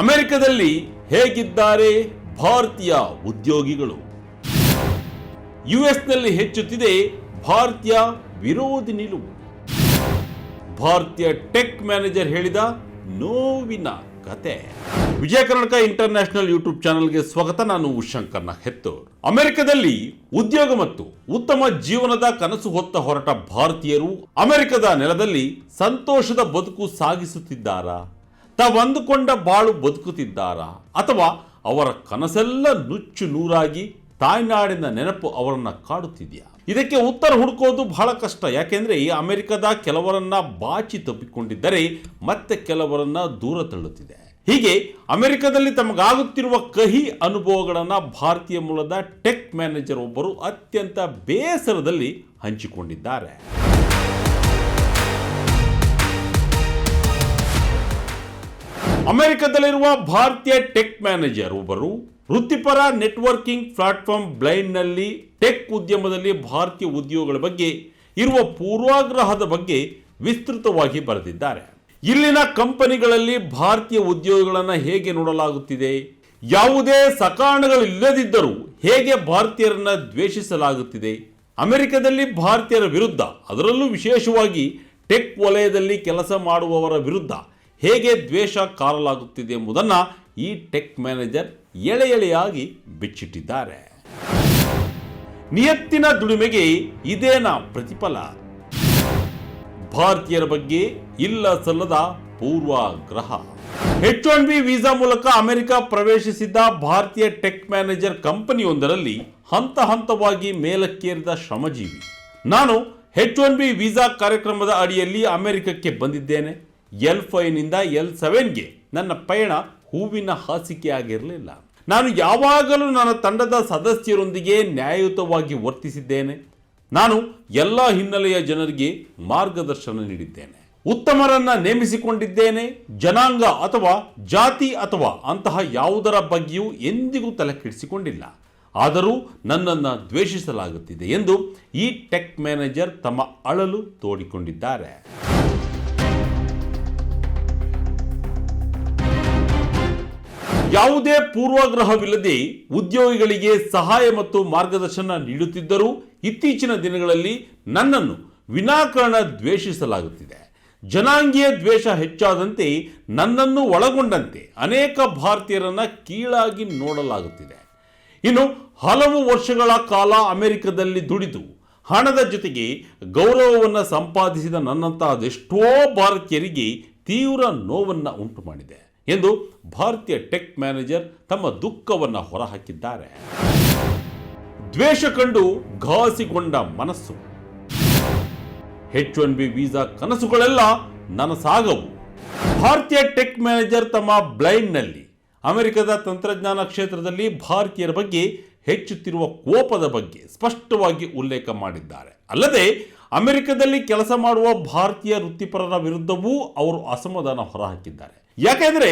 ಅಮೆರಿಕದಲ್ಲಿ ಹೇಗಿದ್ದಾರೆ ಭಾರತೀಯ ಉದ್ಯೋಗಿಗಳು? ಯುಎಸ್ನಲ್ಲಿ ಹೆಚ್ಚುತ್ತಿದೆ ಭಾರತೀಯ ವಿರೋಧಿ ನಿಲುವು. ಭಾರತೀಯ ಟೆಕ್ ಮ್ಯಾನೇಜರ್ ಹೇಳಿದ ನೋವಿನ ಕತೆ. ವಿಜಯ ಕರ್ನಾಟಕ ಇಂಟರ್ನ್ಯಾಷನಲ್ ಯೂಟ್ಯೂಬ್ ಚಾನೆಲ್ಗೆ ಸ್ವಾಗತ. ನಾನು ಶಂಕರ್ನ ಹೆತ್ತೋರ್. ಅಮೆರಿಕದಲ್ಲಿ ಉದ್ಯೋಗ ಮತ್ತು ಉತ್ತಮ ಜೀವನದ ಕನಸು ಹೊತ್ತ ಹೊರಟ ಭಾರತೀಯರು ಅಮೆರಿಕದ ನೆಲದಲ್ಲಿ ಸಂತೋಷದ ಬದುಕು ಸಾಗಿಸುತ್ತಿದ್ದಾರಾ? ತಾವಂದುಕೊಂಡ ಬಾಳು ಬದುಕುತ್ತಿದ್ದಾರಾ ಅಥವಾ ಅವರ ಕನಸೆಲ್ಲ ನುಚ್ಚು ನೂರಾಗಿ ತಾಯ್ನಾಡಿನ ನೆನಪು ಅವರನ್ನು ಕಾಡುತ್ತಿದೆಯಾ? ಇದಕ್ಕೆ ಉತ್ತರ ಹುಡುಕೋದು ಬಹಳ ಕಷ್ಟ. ಯಾಕೆಂದ್ರೆ ಈ ಅಮೆರಿಕದ ಕೆಲವರನ್ನ ಬಾಚಿ ತಪ್ಪಿಕೊಂಡಿದ್ದರೆ ಮತ್ತೆ ಕೆಲವರನ್ನ ದೂರ ತಳ್ಳುತ್ತಿದೆ. ಹೀಗೆ ಅಮೆರಿಕದಲ್ಲಿ ತಮಗಾಗುತ್ತಿರುವ ಕಹಿ ಅನುಭವಗಳನ್ನು ಭಾರತೀಯ ಮೂಲದ ಟೆಕ್ ಮ್ಯಾನೇಜರ್ ಒಬ್ಬರು ಅತ್ಯಂತ ಬೇಸರದಲ್ಲಿ ಹಂಚಿಕೊಂಡಿದ್ದಾರೆ. ಅಮೆರಿಕದಲ್ಲಿರುವ ಭಾರತೀಯ ಟೆಕ್ ಮ್ಯಾನೇಜರ್ ಒಬ್ಬರು ವೃತ್ತಿಪರ ನೆಟ್ವರ್ಕಿಂಗ್ ಪ್ಲಾಟ್ಫಾರ್ಮ್ ಬ್ಲೈಂಡ್ನಲ್ಲಿ ಟೆಕ್ ಉದ್ಯಮದಲ್ಲಿ ಭಾರತೀಯ ಉದ್ಯೋಗಗಳ ಬಗ್ಗೆ ಇರುವ ಪೂರ್ವಾಗ್ರಹದ ಬಗ್ಗೆ ವಿಸ್ತೃತವಾಗಿ ಬರೆದಿದ್ದಾರೆ. ಇಲ್ಲಿನ ಕಂಪನಿಗಳಲ್ಲಿ ಭಾರತೀಯ ಉದ್ಯೋಗಿಗಳನ್ನು ಹೇಗೆ ನೋಡಲಾಗುತ್ತಿದೆ, ಯಾವುದೇ ಸಕಾರಣಗಳಿಲ್ಲದಿದ್ದರೂ ಹೇಗೆ ಭಾರತೀಯರನ್ನು ದ್ವೇಷಿಸಲಾಗುತ್ತಿದೆ, ಅಮೆರಿಕದಲ್ಲಿ ಭಾರತೀಯರ ವಿರುದ್ಧ ಅದರಲ್ಲೂ ವಿಶೇಷವಾಗಿ ಟೆಕ್ ವಲಯದಲ್ಲಿ ಕೆಲಸ ಮಾಡುವವರ ವಿರುದ್ಧ ಹೇಗೆ ದ್ವೇಷ ಕಾರಲಾಗುತ್ತಿದೆ ಎಂಬುದನ್ನು ಈ ಟೆಕ್ ಮ್ಯಾನೇಜರ್ ಎಳೆ ಎಳೆಯಾಗಿ ಬಿಚ್ಚಿಟ್ಟಿದ್ದಾರೆ. ನಿಯತ್ತಿನ ದುಡಿಮೆಗೆ ಇದೇನಾ ಪ್ರತಿಫಲ? ಭಾರತೀಯರ ಬಗ್ಗೆ ಇಲ್ಲ ಸಲ್ಲದ ಪೂರ್ವಾಗ್ರಹ. ಎಚ್ ಒನ್ ಬಿ ವೀಸಾ ಮೂಲಕ ಅಮೆರಿಕ ಪ್ರವೇಶಿಸಿದ್ದ ಭಾರತೀಯ ಟೆಕ್ ಮ್ಯಾನೇಜರ್ ಕಂಪನಿಯೊಂದರಲ್ಲಿ ಹಂತ ಹಂತವಾಗಿ ಮೇಲಕ್ಕೇರಿದ ಶ್ರಮಜೀವಿ. ನಾನು ಎಚ್ ಒನ್ ಬಿ ವೀಸಾ ಕಾರ್ಯಕ್ರಮದ ಅಡಿಯಲ್ಲಿ ಅಮೆರಿಕಕ್ಕೆ ಬಂದಿದ್ದೇನೆ. ಎಲ್ ಫೈವ್ನಿಂದ ಎಲ್ ಸೆವೆನ್ಗೆ ನನ್ನ ಪಯಣ ಹೂವಿನ ಹಾಸಿಕೆಯಾಗಿರಲಿಲ್ಲ ನಾನು ಯಾವಾಗಲೂ ನನ್ನ ತಂಡದ ಸದಸ್ಯರೊಂದಿಗೆ ನ್ಯಾಯಯುತವಾಗಿ ವರ್ತಿಸಿದ್ದೇನೆ. ನಾನು ಎಲ್ಲ ಹಿನ್ನೆಲೆಯ ಜನರಿಗೆ ಮಾರ್ಗದರ್ಶನ ನೀಡಿದ್ದೇನೆ. ಉತ್ತಮರನ್ನ ನೇಮಿಸಿಕೊಂಡಿದ್ದೇನೆ. ಜನಾಂಗ ಅಥವಾ ಜಾತಿ ಅಥವಾ ಅಂತಹ ಯಾವುದರ ಬಗ್ಗೆಯೂ ಎಂದಿಗೂ ತಲೆ ಕೆಡಿಸಿಕೊಂಡಿಲ್ಲ ಆದರೂ ನನ್ನನ್ನು ದ್ವೇಷಿಸಲಾಗುತ್ತಿದೆ ಎಂದು ಈ ಟೆಕ್ ಮ್ಯಾನೇಜರ್ ತಮ್ಮ ಅಳಲು ತೋಡಿಕೊಂಡಿದ್ದಾರೆ. ಯಾವುದೇ ಪೂರ್ವಾಗ್ರಹವಿಲ್ಲದೆ ಉದ್ಯೋಗಿಗಳಿಗೆ ಸಹಾಯ ಮತ್ತು ಮಾರ್ಗದರ್ಶನ ನೀಡುತ್ತಿದ್ದರೂ ಇತ್ತೀಚಿನ ದಿನಗಳಲ್ಲಿ ನನ್ನನ್ನು ವಿನಾಕಾರಣ ದ್ವೇಷಿಸಲಾಗುತ್ತಿದೆ. ಜನಾಂಗೀಯ ದ್ವೇಷ ಹೆಚ್ಚಾದಂತೆ ನನ್ನನ್ನು ಒಳಗೊಂಡಂತೆ ಅನೇಕ ಭಾರತೀಯರನ್ನ ಕೀಳಾಗಿ ನೋಡಲಾಗುತ್ತಿದೆ. ಇನ್ನು ಹಲವು ವರ್ಷಗಳ ಕಾಲ ಅಮೆರಿಕದಲ್ಲಿ ದುಡಿದು ಹಣದ ಜೊತೆಗೆ ಗೌರವವನ್ನು ಸಂಪಾದಿಸಿದ ನನ್ನಂತಹ ಅದೆಷ್ಟೋ ಭಾರತೀಯರಿಗೆ ತೀವ್ರ ನೋವನ್ನು ಉಂಟು ಮಾಡಿದೆ ಎಂದು ಭಾರತೀಯ ಟೆಕ್ ಮ್ಯಾನೇಜರ್ ತಮ್ಮ ದುಃಖವನ್ನು ಹೊರಹಾಕಿದ್ದಾರೆ. ದ್ವೇಷ ಕಂಡು ಘಾಸಿಗೊಂಡ ಮನಸ್ಸು. ಹೆಚ್ ಒನ್ ಬಿ ವೀಸಾ ಕನಸುಗಳೆಲ್ಲ ನನಸಾಗವು. ಭಾರತೀಯ ಟೆಕ್ ಮ್ಯಾನೇಜರ್ ತಮ್ಮ ಬ್ಲೈಂಡ್ನಲ್ಲಿ ಅಮೆರಿಕದ ತಂತ್ರಜ್ಞಾನ ಕ್ಷೇತ್ರದಲ್ಲಿ ಭಾರತೀಯರ ಬಗ್ಗೆ ಹೆಚ್ಚುತ್ತಿರುವ ಕೋಪದ ಬಗ್ಗೆ ಸ್ಪಷ್ಟವಾಗಿ ಉಲ್ಲೇಖ ಮಾಡಿದ್ದಾರೆ. ಅಲ್ಲದೆ ಅಮೆರಿಕದಲ್ಲಿ ಕೆಲಸ ಮಾಡುವ ಭಾರತೀಯ ವೃತ್ತಿಪರರ ವಿರುದ್ಧವೂ ಅವರು ಅಸಮಾಧಾನ ಹೊರಹಾಕಿದ್ದಾರೆ. ಯಾಕೆಂದರೆ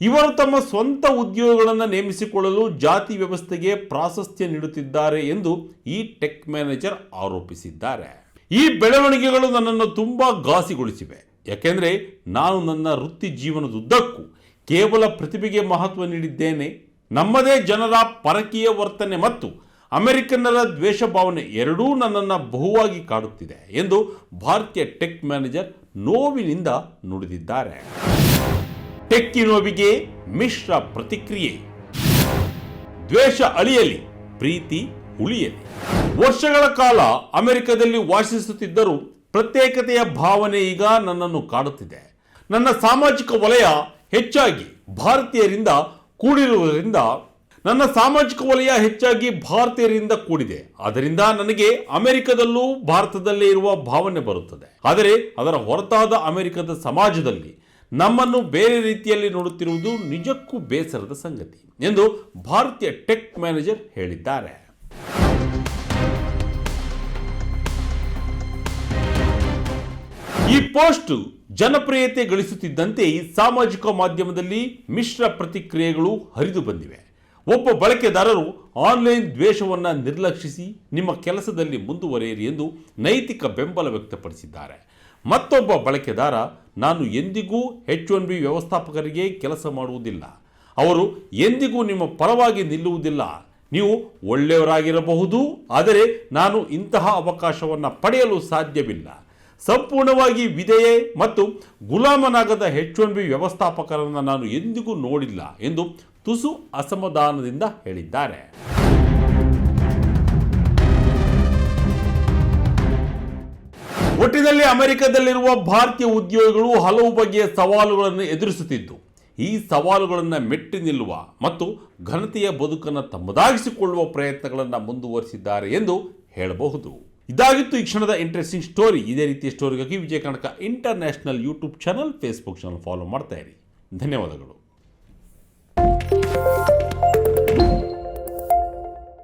ಇವರು ತಮ್ಮ ಸ್ವಂತ ಉದ್ಯೋಗಗಳನ್ನು ನೇಮಿಸಿಕೊಳ್ಳಲು ಜಾತಿ ವ್ಯವಸ್ಥೆಗೆ ಪ್ರಾಶಸ್ತ್ಯ ನೀಡುತ್ತಿದ್ದಾರೆ ಎಂದು ಈ ಟೆಕ್ ಮ್ಯಾನೇಜರ್ ಆರೋಪಿಸಿದ್ದಾರೆ. ಈ ಬೆಳವಣಿಗೆಗಳು ನನ್ನನ್ನು ತುಂಬ ಘಾಸಿಗೊಳಿಸಿವೆ. ಯಾಕೆಂದರೆ ನಾನು ನನ್ನ ವೃತ್ತಿ ಜೀವನದುದ್ದಕ್ಕೂ ಕೇವಲ ಪ್ರತಿಭೆಗೆ ಮಹತ್ವ ನೀಡಿದ್ದೇನೆ. ನಮ್ಮದೇ ಜನರ ಪರಕೀಯ ವರ್ತನೆ ಮತ್ತು ಅಮೆರಿಕನ್ನರ ದ್ವೇಷ ಭಾವನೆ ಎರಡೂ ನನ್ನನ್ನು ಬಹುವಾಗಿ ಕಾಡುತ್ತಿದೆ ಎಂದು ಭಾರತೀಯ ಟೆಕ್ ಮ್ಯಾನೇಜರ್ ನೋವಿನಿಂದ ನುಡಿದಿದ್ದಾರೆ. ಟೆಕ್ಕಿನೋವಿಗೆ ಮಿಶ್ರ ಪ್ರತಿಕ್ರಿಯೆ. ದ್ವೇಷ ಅಳಿಯಲಿ, ಪ್ರೀತಿ ಉಳಿಯಲಿ. ವರ್ಷಗಳ ಕಾಲ ಅಮೆರಿಕದಲ್ಲಿ ವಾಸಿಸುತ್ತಿದ್ದರೂ ಪ್ರತ್ಯೇಕತೆಯ ಭಾವನೆ ಈಗ ನನ್ನನ್ನು ಕಾಡುತ್ತಿದೆ. ನನ್ನ ಸಾಮಾಜಿಕ ವಲಯ ಹೆಚ್ಚಾಗಿ ಭಾರತೀಯರಿಂದ ಕೂಡಿರುವುದರಿಂದ, ನನ್ನ ಸಾಮಾಜಿಕ ವಲಯ ಹೆಚ್ಚಾಗಿ ಭಾರತೀಯರಿಂದ ಕೂಡಿದೆ. ಅದರಿಂದ ನನಗೆ ಅಮೆರಿಕದಲ್ಲೂ ಭಾರತದಲ್ಲೇ ಇರುವ ಭಾವನೆ ಬರುತ್ತದೆ. ಆದರೆ ಅದರ ಹೊರತಾದ ಅಮೆರಿಕದ ಸಮಾಜದಲ್ಲಿ ನಮ್ಮನ್ನು ಬೇರೆ ರೀತಿಯಲ್ಲಿ ನೋಡುತ್ತಿರುವುದು ನಿಜಕ್ಕೂ ಬೇಸರದ ಸಂಗತಿ ಎಂದು ಭಾರತೀಯ ಟೆಕ್ ಮ್ಯಾನೇಜರ್ ಹೇಳಿದ್ದಾರೆ. ಈ ಪೋಸ್ಟ್ ಜನಪ್ರಿಯತೆ ಗಳಿಸುತ್ತಿದ್ದಂತೆ ಈ ಸಾಮಾಜಿಕ ಮಾಧ್ಯಮದಲ್ಲಿ ಮಿಶ್ರ ಪ್ರತಿಕ್ರಿಯೆಗಳು ಹರಿದು ಬಂದಿವೆ. ಒಬ್ಬ ಬಳಕೆದಾರರು ಆನ್ಲೈನ್ ದ್ವೇಷವನ್ನು ನಿರ್ಲಕ್ಷಿಸಿ ನಿಮ್ಮ ಕೆಲಸದಲ್ಲಿ ಮುಂದುವರೆಯಿರಿ ಎಂದು ನೈತಿಕ ಬೆಂಬಲ ವ್ಯಕ್ತಪಡಿಸಿದ್ದಾರೆ. ಮತ್ತೊಬ್ಬ ಬಳಕೆದಾರ, ನಾನು ಎಂದಿಗೂ ಹೆಚ್ ಒನ್ ಬಿ ವ್ಯವಸ್ಥಾಪಕರಿಗೆ ಕೆಲಸ ಮಾಡುವುದಿಲ್ಲ. ಅವರು ಎಂದಿಗೂ ನಿಮ್ಮ ಪರವಾಗಿ ನಿಲ್ಲುವುದಿಲ್ಲ. ನೀವು ಒಳ್ಳೆಯವರಾಗಿರಬಹುದು, ಆದರೆ ನಾನು ಇಂತಹ ಅವಕಾಶವನ್ನು ಪಡೆಯಲು ಸಾಧ್ಯವಿಲ್ಲ. ಸಂಪೂರ್ಣವಾಗಿ ವಿಧೇಯೆ ಮತ್ತು ಗುಲಾಮನಾಗದ ಹೆಚ್ ಒನ್ ಬಿ ವ್ಯವಸ್ಥಾಪಕರನ್ನು ನಾನು ಎಂದಿಗೂ ನೋಡಿಲ್ಲ ಎಂದು ತುಸು ಅಸಮಾಧಾನದಿಂದ ಹೇಳಿದ್ದಾರೆ. ಒಟ್ಟಿನಲ್ಲಿ ಅಮೆರಿಕದಲ್ಲಿರುವ ಭಾರತೀಯ ಉದ್ಯೋಗಿಗಳು ಹಲವು ಬಗೆಯ ಸವಾಲುಗಳನ್ನು ಎದುರಿಸುತ್ತಿದ್ದು, ಈ ಸವಾಲುಗಳನ್ನು ಮೆಟ್ಟಿ ನಿಲ್ಲುವ ಮತ್ತು ಘನತೆಯ ಬದುಕನ್ನು ತಮ್ಮದಾಗಿಸಿಕೊಳ್ಳುವ ಪ್ರಯತ್ನಗಳನ್ನು ಮುಂದುವರಿಸಿದ್ದಾರೆ ಎಂದು ಹೇಳಬಹುದು. ಇದಾಗಿತ್ತು ಈ ಕ್ಷಣದ ಇಂಟ್ರೆಸ್ಟಿಂಗ್ ಸ್ಟೋರಿ ಇದೇ ರೀತಿಯ ಸ್ಟೋರಿಗಾಗಿ Vijaya Karnataka international YouTube channel Facebook channel follow ಮಾಡ್ತಾ ಇರಿ. ಧನ್ಯವಾದಗಳು. thank you